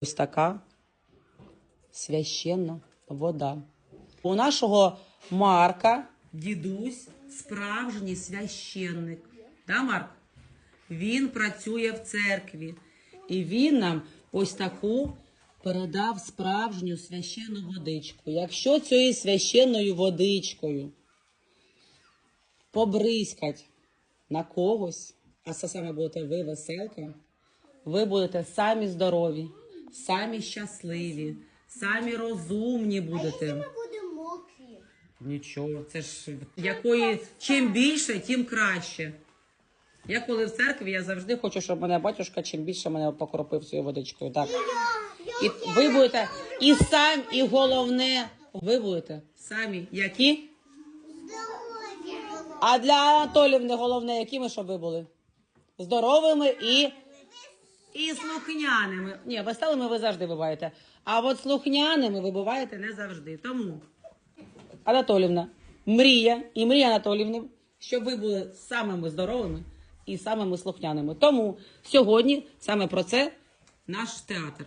Ось така священна вода. У нашого Марка дідусь справжній священник. Да, Марк? Він працює в церкві. І він нам ось таку передав справжню священну водичку. Якщо цією священною водичкою побризкать на когось, а це саме будете ви веселка, ви будете самі здорові, самі щасливі, самі розумні будете. Ми будемо мокрі. Нічого, це ж якої чим більше, тим краще. Я коли в церкві, я завжди хочу, щоб мене батюшка чим більше мене покропив цією водичкою. Так. І ви будете і сам, і головне, ви будете самі які? А для Анатолівни головне, якими щоб ви були? Здоровими і, і слухняними. Ні, веселими ви завжди буваєте. А от слухняними ви буваєте не завжди. Тому, Анатолівна, мрія і мрія Анатолівни, щоб ви були самими здоровими і самими слухняними. Тому сьогодні саме про це наш театр.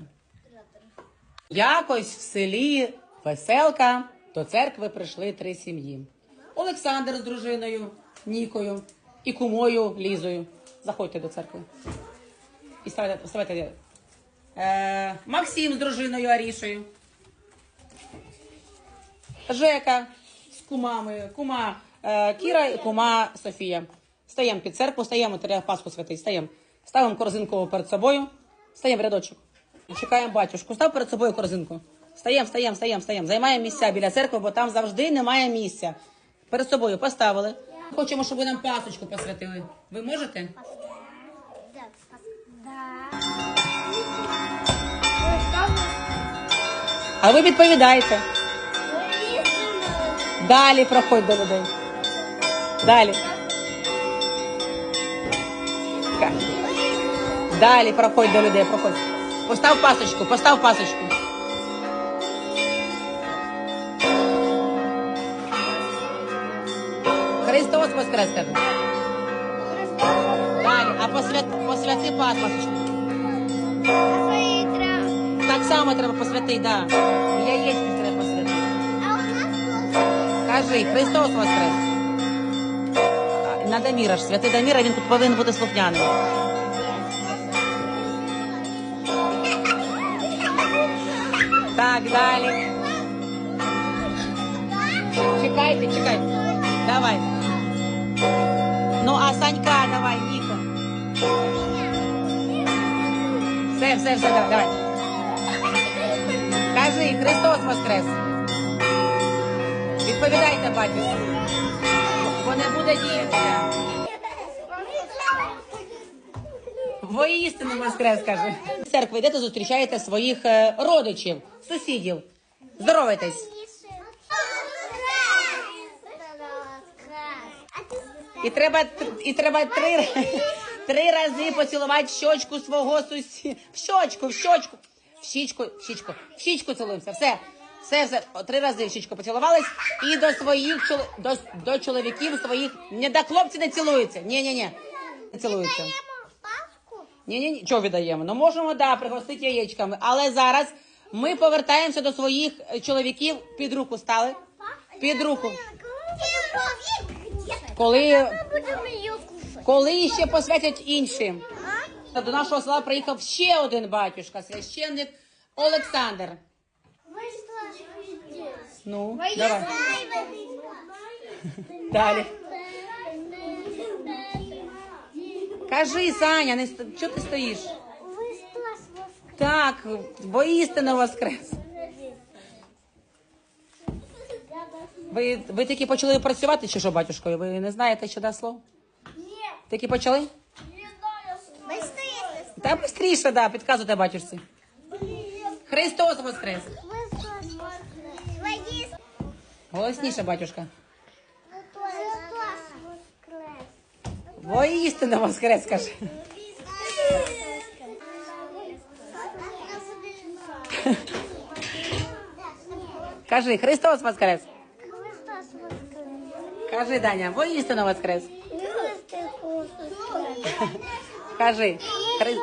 Якось в селі Веселка до церкви прийшли три сім'ї. Олександр з дружиною Нікою і кумою Лізою. Заходьте до церкви. І ставайте, ставайте. Е, Максим з дружиною Арішею. Жека з кумами, кума е, Кіра і кума Софія. Стаємо під церкву, стаємо, треба Пасху святий, стаємо. Ставимо корзинку перед собою, стаємо в рядочок. Чекаємо батюшку. Став перед собою корзинку. Стаємо, стаємо, стаємо, стаємо. Займаємо місця біля церкви, бо там завжди немає місця. Перед собою поставили. Хочемо, щоб ви нам пасочку посвятили. Ви можете? А ви відповідаєте. Далі проходь до людей. Далі. Далі проходь до людей, проходь. Постав пасочку, постав пасочку. Христос воскрес, кажу. Далі, а посвят, посвяти пас- пасочку. Так само треба посвятити, да. Яєчки треба посвятити. А у нас тут Кажи, Христос воскрес. А, На Даміра ж, святий Даміра, він тут повинен бути слухняним. Так, далі. Чекайте, чекайте. Давай. Ну, а Санька, давай, Ніко. Все, все, все, давай, давай. Кажи, Христос воскрес. Відповідайте, батюшку. Бо не буде діятися. Воістину воскрес, каже. В церкву йдете, зустрічаєте своїх е, родичів, сусідів. Здоровайтесь. І треба, і треба три, три рази поцілувати щочку свого сусіда. В щочку, в щочку. В щічку, в щічку, в щічку цілуємося. Все. Все, все, О, три рази в щічку поцілувались і до своїх чол- до, до чоловіків своїх. Не до хлопців не цілуються. Ні, ні, ні. Не цілуються. Ні, ні, ні, чого віддаємо? Ну можемо да, пригостити яєчками, але зараз ми повертаємося до своїх е, чоловіків. Під руку стали. Під руку. Коли, Будемо її кушати. коли ще посвятять іншим. До нашого села приїхав ще один батюшка, священник Олександр. Ну, давай. Далі. Кажи, Саня, не ст- чого ти стоїш? Так, бо істина воскрес. Ви, ви тільки почали працювати чи що, батюшкою? Ви не знаєте ще да слов? Тільки почали? Та швидше, да, підказуйте батюшці. Христос воскрес. Голосніше, батюшка. Воістина воскрес, каже. Кажи, Христос воскрес. Кажи, Даня, воістина воскрес. Кажи. Хри...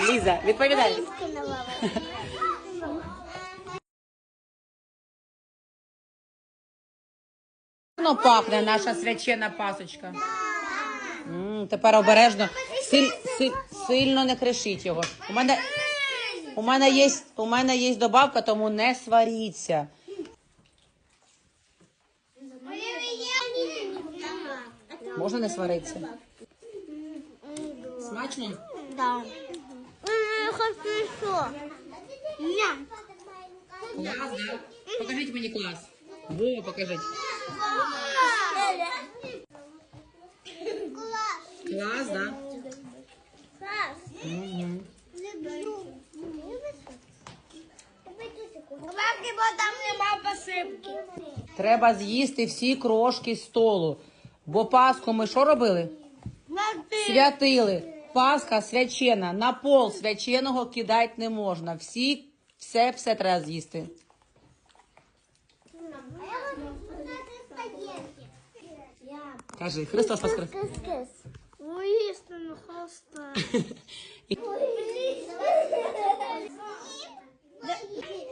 Ліза, відповідай. Воно пахне наша свячена пасочка. М, тепер обережно. Силь, сильно не кришіть його. У мене, у мене є, у мене є добавка, тому не сваріться. Можна не сваритися? Смачно? Да. Хорошо. Ня. Клас, да? Покажіть мені клас. Вова, покажіть. Клас, да? Мгм. Бабки, бо там нема посипки. Треба з'їсти всі крошки столу. Бо Пасху ми що робили? Святили. Пасха свячена, на пол свяченого кидати не можна. Всі, все, все треба з'їсти. Кажи, Христос воскрес. Воістину Христа.